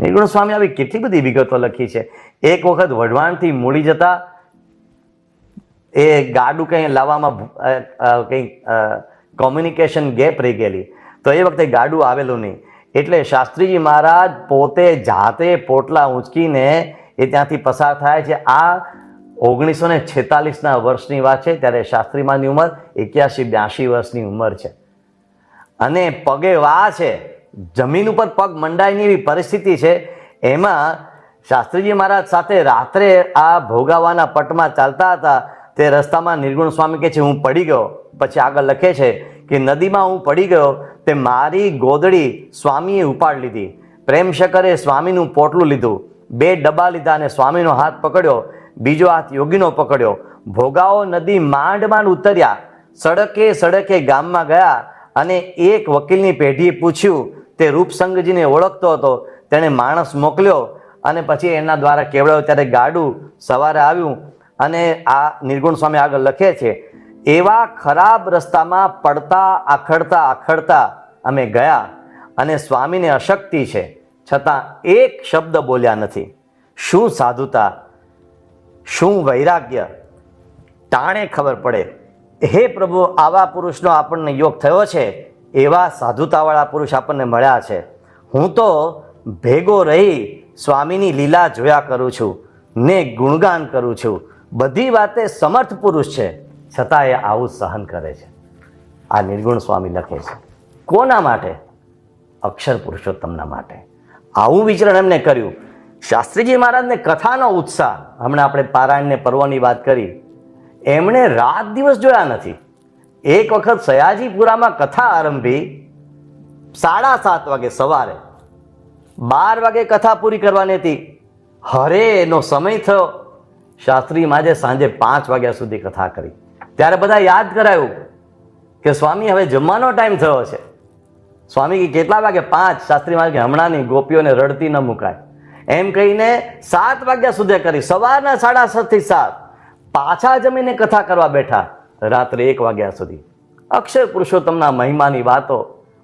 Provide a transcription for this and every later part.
નિર્ગુણ સ્વામી આવી કેટલી બધી વિગતો લખી છે. એક વખત વઢવાણથી મૂડી જતા એ ગાડું કંઈ લાવવામાં કંઈ કોમ્યુનિકેશન ગેપ રહી ગયેલી. તો એ વખતે ગાડું આવેલું નહીં. એટલે શાસ્ત્રીજી મહારાજ પોતે જાતે પોટલા ઊંચકીને એ ત્યાંથી પસાર થાય છે. આ ઓગણીસો ને છેતાલીસના વર્ષની વાત છે. ત્યારે શાસ્ત્રીમાની ઉંમર એક્યાસી બ્યાસી વર્ષની ઉંમર છે. અને પગે વા છે. જમીન ઉપર પગ મંડાયની એવી પરિસ્થિતિ છે. એમાં શાસ્ત્રીજી મહારાજ સાથે રાત્રે આ ભોગાવાના પટમાં ચાલતા હતા. તે રસ્તામાં નિર્ગુણ સ્વામી કહે છે, હું પડી ગયો. પછી આગળ લખે છે કે, નદીમાં હું પડી ગયો, તે મારી ગોદડી સ્વામીએ ઉપાડ લીધી. પ્રેમશંકરે સ્વામીનું પોટલું લીધું. બે ડબ્બા લીધા અને સ્વામીનો હાથ પકડ્યો. બીજો હાથ યોગીનો પકડ્યો. ભોગાઓ નદી માંડ માંડ ઉતર્યા. સડકે સડકે ગામમાં ગયા અને એક વકીલની પેઢીએ પૂછ્યું તે રૂપસંગજીને ઓળખતો હતો. તેણે માણસ મોકલ્યો અને પછી એના દ્વારા કેવડાવ્યો ત્યારે ગાડું સવારે આવ્યું અને આ નિર્ગુણ સ્વામી આગળ લખે છે, એવા ખરાબ રસ્તામાં પડતા, આખડતા આખડતા અમે ગયા અને સ્વામીને અશક્તિ છે. છતાં એક શબ્દ બોલ્યા નથી. શું સાધુતા? શું વૈરાગ્ય? ટાણે ખબર પડે. હે પ્રભુ, આવા પુરુષનો આપણને યોગ થયો છે? એવા સાધુતાવાળા પુરુષ આપણને મળ્યા છે. હું તો ભેગો રહી સ્વામીની લીલા જોયા કરું છું, ને ગુણગાન કરું છું. બધી વાતે સમર્થ પુરુષ છે, છતાં એ આવું સહન કરે છે. આ નિર્ગુણ સ્વામી લખે છે, કોના માટે? અક્ષર પુરુષોત્તમના માટે. આવું વિચરણ એમને કર્યું. શાસ્ત્રીજી મહારાજને કથાનો ઉત્સાહ, હમણાં આપણે પારાયણને પર્વની વાત કરી, એમણે રાત દિવસ જોયા નથી. એક વખત સયાજીપુરામાં કથા આરંભી, સાડા સાત વાગે સવારે બાર વાગે કથા પૂરી કરવાની હતી. હરે એનો સમય થયો. શાસ્ત્રી માજે સાંજે પાંચ વાગ્યા સુધી કથા કરી. ત્યારે બધા યાદ કરાયું કે સ્વામી, હવે જમવાનો ટાઈમ થયો છે. સ્વામી કે કેટલા વાગે? પાંચ. શાસ્ત્રી મહારાજ કે હમણાં નહીં ગોપીઓને રડતી ન મુકાય. એમ કહીને સાત વાગ્યા સુધી કરી. સવારના સાડા સાતથી સાત. પાછા જમીને કથા કરવા બેઠા. રાત્રે એક વાગ્યા સુધી. અક્ષર પુરુષોત્તમના મહિમાની વાતો,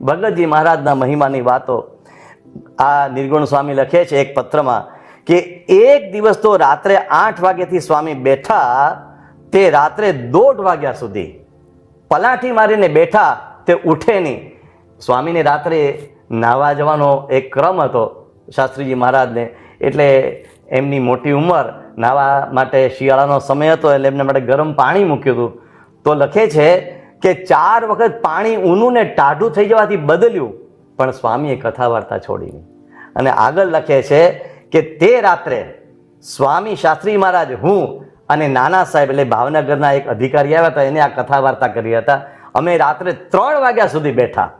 ભગતજી મહારાજના મહિમાની વાતો, આ નિર્ગુણ સ્વામી લખે છે એક પત્રમાં કે એક દિવસ તો રાત્રે આઠ વાગ્યાથી સ્વામી બેઠા, તે રાત્રે દોઢ વાગ્યા સુધી પલાઠી મારીને બેઠા, તે ઉઠે નહીં. સ્વામીને રાત્રે નાહવા જવાનો એક ક્રમ હતો શાસ્ત્રીજી મહારાજને, એટલે એમની મોટી ઉંમર, નાહવા માટે શિયાળાનો સમય હતો, એટલે એમને માટે ગરમ પાણી મૂક્યું હતું. તો લખે છે કે ચાર વખત પાણી ઊનું ને ટાઢું થઈ જવાથી બદલ્યું, પણ સ્વામીએ કથા વાર્તા છોડી અને આગળ લખે છે કે તે રાત્રે સ્વામી શાસ્ત્રી મહારાજ હું અને નાના સાહેબ, એટલે ભાવનગરના એક અધિકારી આવ્યા હતા, એને આ કથા વાર્તા કરી હતા. અમે રાત્રે ત્રણ વાગ્યા સુધી બેઠા.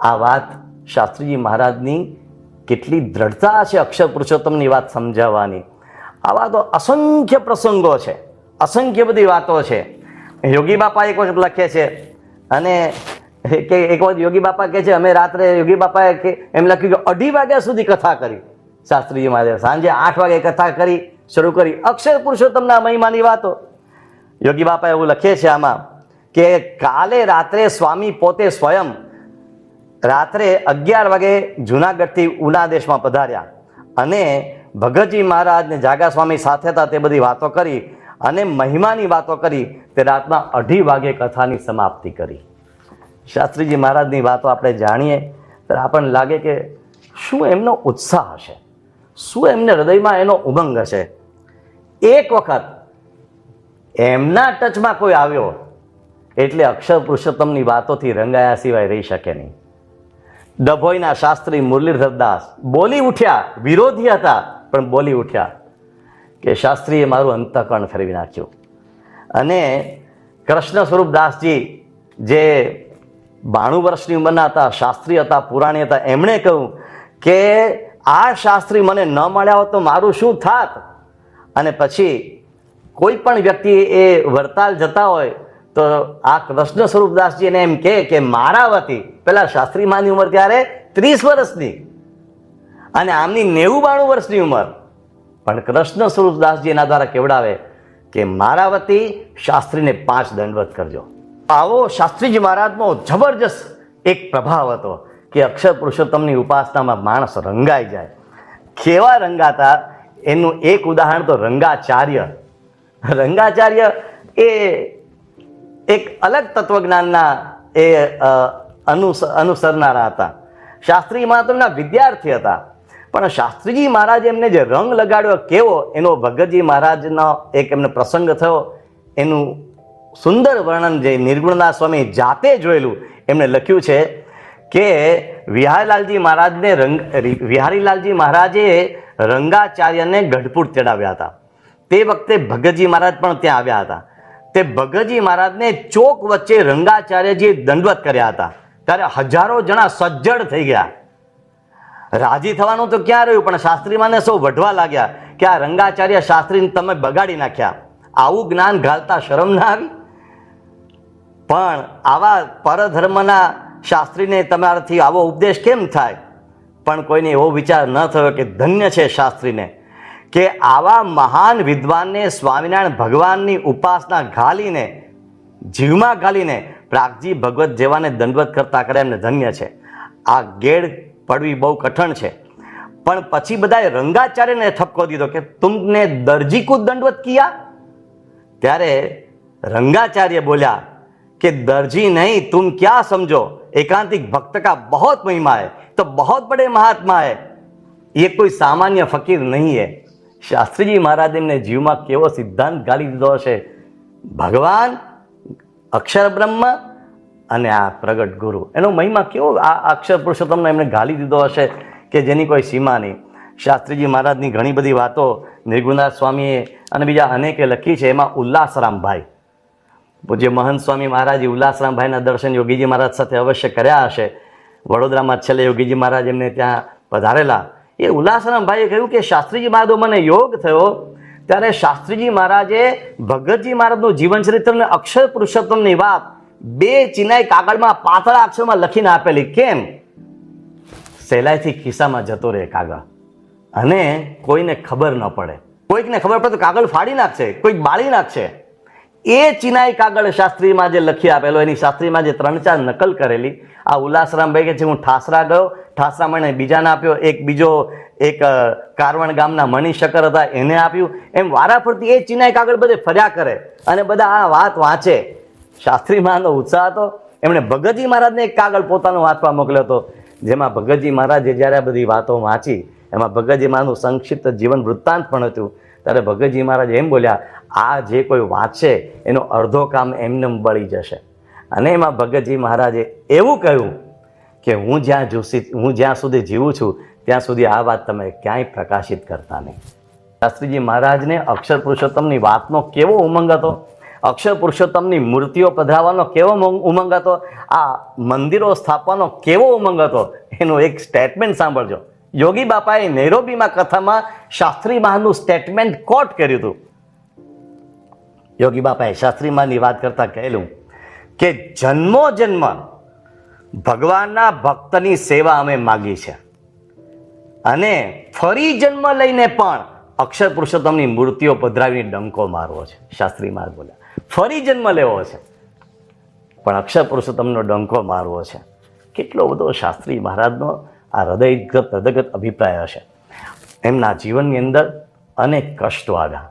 આ વાત શાસ્ત્રીજી મહારાજની કેટલી દ્રઢતા છે અક્ષર પુરુષોત્તમની વાત સમજાવવાની. આવા તો અસંખ્ય પ્રસંગો છે. અસંખ્ય બધી વાતો છે. યોગી બાપા એક વખત લખે છે. અને કે એક વખત યોગી બાપા કહે છે, અમે રાત્રે યોગી બાપાએ કે એમ લખ્યું કે અઢી વાગ્યા સુધી કથા કરી. શાસ્ત્રીજી મહારાજ, સાંજે આઠ વાગે કથા કરી, શરૂ કરી. અક્ષર પુરુષોત્તમના મહિમાની વાતો. યોગી બાપા એવું લખે છે આમાં કે કાલે રાત્રે સ્વામી પોતે સ્વયં રાત્રે અગિયાર વાગે જુનાગઢથી ઉના દેશમાં પધાર્યા. અને ભગતજી મહારાજને જાગા સ્વામી સાથે હતા તે બધી વાતો કરી. અને મહિમાની વાતો કરી તે રાતના અઢી વાગે કથાની સમાપ્તિ કરી. શાસ્ત્રીજી મહારાજની વાતો આપણે જાણીએ, ત્યારે આપણને લાગે કે શું એમનો ઉત્સાહ હશે? શું એમને હૃદયમાં એનો ઉમંગ હશે? એક વખત એમના ટચમાં કોઈ આવ્યો એટલે અક્ષર પુરુષોત્તમની વાતોથી રંગાયા સિવાય રહી શકે નહીં. ડભોઈના શાસ્ત્રી મુરલીધર દાસ બોલી ઉઠ્યા, વિરોધી હતા, પણ બોલી ઉઠ્યા. કે શાસ્ત્રીએ મારું અંતઃકરણ ફેરવી નાખ્યું. અને કૃષ્ણ સ્વરૂપ દાસજી જે બાણું વર્ષની ઉંમરના હતા, શાસ્ત્રી હતા, પુરાણી હતા, એમણે કહ્યું કે આ શાસ્ત્રી મને ન મળ્યા હોત તો મારું શું થાત? અને પછી કોઈ પણ વ્યક્તિ એ વરતાલ જતા હોય તો આ કૃષ્ણ સ્વરૂપદાસજી એને એમ કહે કે મારા વતી પેલા શાસ્ત્રી માની ઉંમર ત્યારે ત્રીસ વર્ષની. અને આમની નેવું બાણું વર્ષની ઉંમર. પણ કૃષ્ણ સ્વરૂપદાસજી એના દ્વારા કેવડાવે કે મારા વતી શાસ્ત્રીને પાંચ દંડવત કરજો. આવો શાસ્ત્રીજી મહારાજનો જબરજસ્ત એક પ્રભાવ હતો કે અક્ષર પુરુષોત્તમની ઉપાસનામાં માણસ રંગાઈ જાય. કેવા રંગાતા? એનું એક ઉદાહરણ તો રંગાચાર્ય. રંગાચાર્ય એ એક અલગ તત્વજ્ઞાનના એ અનુસરનારા હતા. શાસ્ત્રી મહાત્મના વિદ્યાર્થી હતા. પણ શાસ્ત્રીજી મહારાજે એમને જે રંગ લગાડ્યો કેવો, એનો ભગતજી મહારાજનો એક એમને પ્રસંગ થયો. એનું સુંદર વર્ણન જે નિર્ગુણદાસ સ્વામી જાતે જોયેલું એમણે લખ્યું છે કે વિહારીલાલજી મહારાજને રંગ વિહારીલાલજી મહારાજે રંગાચાર્યને ગઢપુર તેડાવ્યા હતા. તે વખતે ભગતજી મહારાજ પણ ત્યાં આવ્યા હતા. તે ભગતજી મહારાજને ચોક વચ્ચે રંગાચાર્યજીએ દંડવત કર્યા હતા. ત્યારે હજારો જણા સજ્જડ થઈ ગયા. રાજી થવાનું તો ક્યાં રહ્યું? પણ શાસ્ત્રીમાંને સૌ વઢવા લાગ્યા કે આ રંગાચાર્ય શાસ્ત્રીને તમે બગાડી નાખ્યા. આવું જ્ઞાન ઘાલતા શરમ ના આવી? પણ આવા પરધર્મના શાસ્ત્રીને તમારાથી આવો ઉપદેશ કેમ થાય? પણ કોઈને એવો વિચાર ન થયો કે ધન્ય છે શાસ્ત્રીને. કે આવા મહાન વિદ્વાનને સ્વામિનારાયણ ભગવાનની ઉપાસના ઘાલીને જીવમાં ઘાલીને પ્રાગજી ભગવત જેવાને દંડવત કરતા કરે એમને ધન્ય છે. આ ગેડ પડવી બહુ કઠણ છે પણ પછી બધાએ રંગાચાર્યને ઠપકો દીધો કે તુમને દરજી કો દંડવત કિયા ત્યારે રંગાચાર્ય બોલ્યા कि दर्जी नहीं तुम क्या समझो एकांतिक भक्त का बहुत महिमा है तो बहुत बड़े महात्मा है ये कोई सामान्य फकीर नहीं है શાસ્ત્રીજી મહારાજ એમને જીવમાં કેવો સિદ્ધાંત ગાલી દીધો હશે ભગવાન અક્ષર બ્રહ્મ અને આ પ્રગટ ગુરુ. એનો મહિમા કેવો? આ અક્ષર પુરુષોત્તમને એમણે ગાલી દીધો હશે કે જેની કોઈ સીમા નહીં. શાસ્ત્રીજી મહારાજની ઘણી બધી વાતો નિર્ગુણદાસ સ્વામીએ અને બીજા અનેકે લખી છે. એમાં ઉલ્લાસરામભાઈ. પૂજ્ય મહંત સ્વામી મહારાજે ઉલ્લાસરામભાઈના દર્શન યોગીજી મહારાજ સાથે અવશ્ય કર્યા હશે. વડોદરામાં છેલ્લે યોગીજી મહારાજ એમને ત્યાં પધારેલા. એ ઉલ્લાસરામભાઈએ કહ્યું કે શાસ્ત્રીજી મહારાજો મને યોગ થયો. ત્યારે શાસ્ત્રીજી મહારાજે ભગતજી મહારાજનું જીવન ચરિત્રને અક્ષર પુરુષોત્તમની વાત બે ચિનાઈ કાગળમાં પાતળા અક્ષરમાં લખીને આપેલી, કેમ? સહેલાઈથી ખિસ્સામાં જતો રહે કાગળ. અને કોઈને ખબર ન પડે. કોઈકને ખબર પડે તો કાગળ ફાડી નાખશે, કોઈક બાળી નાખશે. એ ચિનાઈ કાગળ શાસ્ત્રીમાં જે લખી આપેલો, એની શાસ્ત્રીમાં જે ત્રણ ચાર નકલ કરેલી, આ ઉલ્લાસરામભાઈ કે છે, હું ઠાસરા ગયો ઠાસરા મને બીજાને આપ્યો, એક બીજો, એક કારવણ ગામના મણિશકર હતા, એને આપ્યું. એમ વારાફરતી એ ચિનાઈ કાગળ બધે ફર્યા કરે અને બધા આ વાત વાંચે. શાસ્ત્રી મહારાજનો ઉત્સાહ હતો. એમણે ભગતજી મહારાજને એક કાગળ પોતાનો વાંચવા મોકલ્યો હતો. જેમાં ભગતજી મહારાજે જ્યારે આ બધી વાતો વાંચી, એમાં ભગતજી મહારાજનું સંક્ષિપ્ત જીવન વૃત્તાંત પણ હતું. ત્યારે ભગતજી મહારાજ એમ બોલ્યા, આ જે કોઈ વાંચશે એનો અડધો કામ એમને બળી જશે. અને એમાં ભગતજી મહારાજે એવું કહ્યું કે, હું જ્યાં જોશી, હું જ્યાં સુધી જીવું છું, ત્યાં સુધી આ વાત તમે ક્યાંય પ્રકાશિત કરતા નહીં. શાસ્ત્રીજી મહારાજને અક્ષર પુરુષોત્તમની વાતનો કેવો ઉમંગ હતો. અક્ષર પુરુષોત્તમની મૂર્તિઓ પધરાવવાનો કેવો ઉમંગ- હતો? આ મંદિરો સ્થાપવાનો કેવો ઉમંગ હતો? એનું એક સ્ટેટમેન્ટ સાંભળજો. યોગી બાપાએ નૈરોબીમાં કથામાં શાસ્ત્રી મહાનું સ્ટેટમેન્ટ કોટ કર્યું હતું. યોગી બાપાએ શાસ્ત્રી મહાની વાત કરતા કહેલું કે જન્મો જન્મ ભગવાનના ભક્તની સેવા અમે માગી છે. અને ફરી જન્મ લઈને પણ અક્ષર પુરુષોત્તમની મૂર્તિઓ પધરાવીને ડંકો મારવો છે. શાસ્ત્રી માર્ગ બોલ્યા. ફરી જન્મ લેવો છે. પણ અક્ષર પુરુષોત્તમનો ડંકો મારવો છે. કેટલો બધો શાસ્ત્રી મહારાજનો આ હૃદયગત હૃદયગત અભિપ્રાય હશે. એમના જીવનની અંદર અનેક કષ્ટો આવ્યા.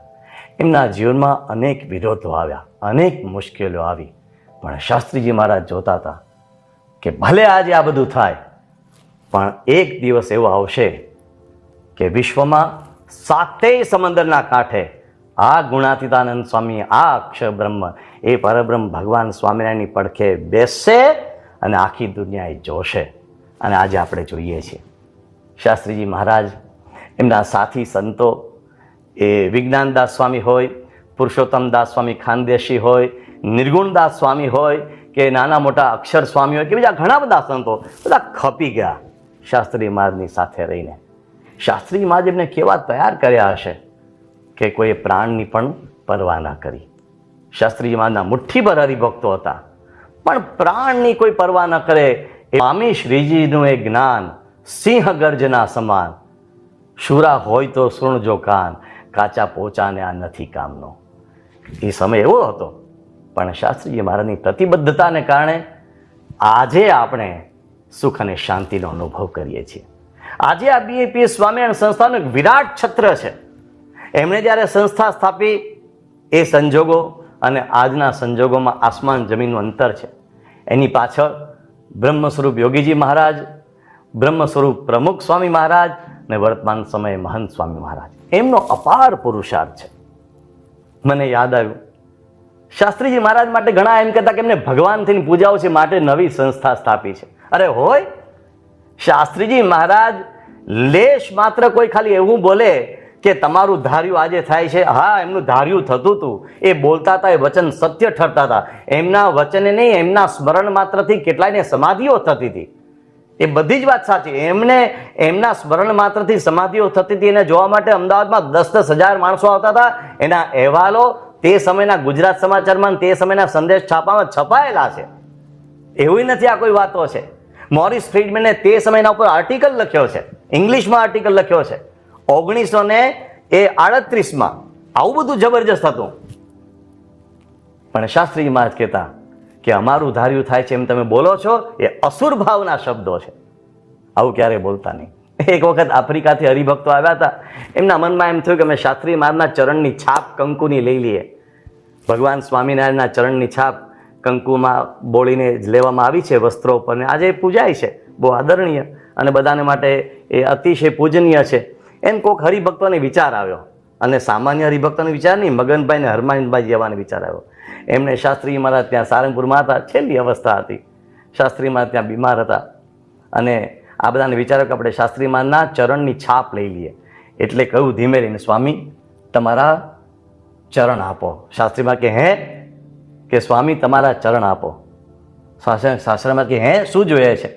એમના જીવનમાં અનેક વિરોધો આવ્યા. અનેક મુશ્કેલીઓ આવી. પણ શાસ્ત્રીજી મહારાજ જોતા હતા કે ભલે આજે આ બધું થાય, પણ એક દિવસ એવો આવશે કે વિશ્વમાં સાતેય સમંદરના કાંઠે આ ગુણાતીતાનંદ સ્વામી, આ અક્ષર બ્રહ્મ, એ પરબ્રહ્મ ભગવાન સ્વામિનારાયણની પડખે બેસશે અને આખી દુનિયા એ જોશે. અને આજે આપણે જોઈએ છીએ. શાસ્ત્રીજી મહારાજ, એમના સાથી સંતો, એ વિજ્ઞાનદાસ સ્વામી હોય પુરુષોત્તમદાસ સ્વામી ખાનદેશી હોય નિર્ગુણદાસ સ્વામી હોય, કે નાના મોટા અક્ષર સ્વામી હોય, કે બીજા ઘણા બધા સંતો બધા ખપી ગયા શાસ્ત્રી મહારાજની સાથે રહીને. શાસ્ત્રી મહારાજ એમને કેવા તૈયાર કર્યા હશે? કે કોઈએ પ્રાણની પણ પરવા ના કરી. શાસ્ત્રીજી મહારાજના મુઠ્ઠીભર હરિભક્તો હતા. પણ પ્રાણની કોઈ પરવા ન કરે એ સ્વામી શ્રીજીનું એ જ્ઞાન સિંહ ગર્જના સમાન. શુરા હોય તો સુણજો કાન, કાચા પોચાને આ નથી કામનો. એ સમય એવો હતો. પણ શાસ્ત્રીજી મહારાજની પ્રતિબદ્ધતાને કારણે આજે આપણે સુખ અને શાંતિનો અનુભવ કરીએ છીએ. આજે આ બીએપીએસ સ્વામિનારાયણ સંસ્થાનું એક વિરાટ છત્ર છે. એમણે જ્યારે સંસ્થા સ્થાપી, એ સંજોગો અને આજના સંજોગોમાં આસમાન જમીનનું અંતર છે. એની પાછળ બ્રહ્મ સ્વરૂપ યોગીજી મહારાજ બ્રહ્મ સ્વરૂપ પ્રમુખ સ્વામી મહારાજ અને વર્તમાન સમયે મહંત સ્વામી મહારાજ. એમનો અપાર પુરુષાર્થ છે. મને યાદ આવ્યું, શાસ્ત્રીજી મહારાજ માટે ઘણા એમ કહેતા કે એમને ભગવાન થઈને પૂજાઓ છે માટે નવી સંસ્થા સ્થાપી છે. અરે હોય, શાસ્ત્રીજી મહારાજ, લેશ માત્ર કોઈ ખાલી એવું બોલે કે તમારું ધાર્યું આજે થાય છે. હા, એમનું ધાર્યું થતું હતું એ બોલતા હતા, એ વચન સત્ય ઠરતા હતા. એમના વચને નહીં, એમના સ્મરણ માત્રથી કેટલાયને સમાધિઓ થતી હતી. એ બધી જ વાત સાચી. એમને, એમના સ્મરણ માત્રથી સમાધિઓ થતી હતી. એને જોવા માટે અમદાવાદમાં દસ દસ હજાર માણસો આવતા હતા. એના અહેવાલો તે સમયના ગુજરાત સમાચારમાં તે સમયના સંદેશ છાપામાં છપાયેલા છે. એવી નથી આ કોઈ વાતો છે. મોરિસ ફ્રીડમેને તે સમયના ઉપર આર્ટિકલ લખ્યો છે. ઇંગ્લિશમાં આર્ટિકલ લખ્યો છે. ઓગણીસો ને એ આડત્રીસમાં. આવું બધું જબરજસ્ત હતું. પણ શાસ્ત્રી મહારાજ કહેતા કે અમારું ધાર્યું થાય છે એમ તમે બોલો છો, એ અસુર ભાવના શબ્દો છે. આવું ક્યારે બોલતા નહીં. એક વખત આફ્રિકાથી હરિભક્તો આવ્યા હતા. એમના મનમાં એમ થયું કે અમે શાસ્ત્રી મહારાજના ચરણની છાપ કંકુની લઈ લઈએ. ભગવાન સ્વામિનારાયણના ચરણની છાપ કંકુમાં બોળીને લેવામાં આવી છે વસ્ત્રો ઉપર ને આજે પૂજાય છે. બહુ આદરણીય અને બધાને માટે એ અતિશય પૂજનીય છે. એમ કોઈક હરિભક્તોને વિચાર આવ્યો. અને સામાન્ય હરિભક્તોને વિચાર નહીં મગનભાઈ ને હરમાનભાઈ જવાનો વિચાર આવ્યો. એમને શાસ્ત્રી મહારાજ ત્યાં સારંગપુરમાં હતા, છેલ્લી અવસ્થા હતી. શાસ્ત્રી મહારાજ ત્યાં બીમાર હતા. અને આ બધાને વિચારો કે આપણે શાસ્ત્રી મહારાજના ચરણની છાપ લઈ લઈએ. એટલે કહ્યું, ધીમે રહીને સ્વામી, તમારા ચરણ આપો. શાસ્ત્રીમાં કે, હે? કે, સ્વામી, તમારા ચરણ આપો. શાસ્ત્ર શાસ્ત્રમાં કે, હે? શું જોઈએ છે?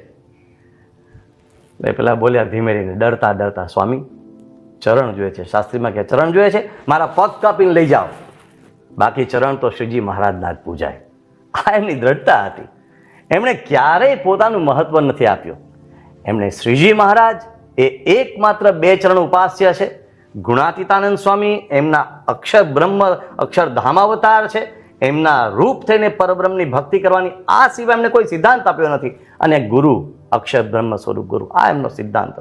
એટલે પેલા બોલ્યા, ધીમે રહીને. ડરતા ડરતા, સ્વામી ચરણ જોઈએ છે. શાસ્ત્રીમાં કે ચરણ જોઈએ છે? મારા પગ કાપીને લઈ જાઓ. બાકી ચરણ તો શ્રીજી મહારાજના જ પૂજાય. આ એમની દ્રઢતા હતી. એમણે ક્યારેય પોતાનું મહત્વ નથી આપ્યું. એમણે શ્રીજી મહારાજ એ એકમાત્ર બે ચરણ ઉપાસ્ય છે. ગુણાતીતાનંદ સ્વામી એમના અક્ષર બ્રહ્મ, અક્ષર ધામાવતાર છે. એમના રૂપ થઈને પરબ્રહ્મની ભક્તિ કરવાની આ સિવાય એમને કોઈ સિદ્ધાંત આપ્યો નથી. અને ગુરુ, અક્ષર બ્રહ્મ સ્વરૂપ ગુરુ, આ એમનો સિદ્ધાંત હતો.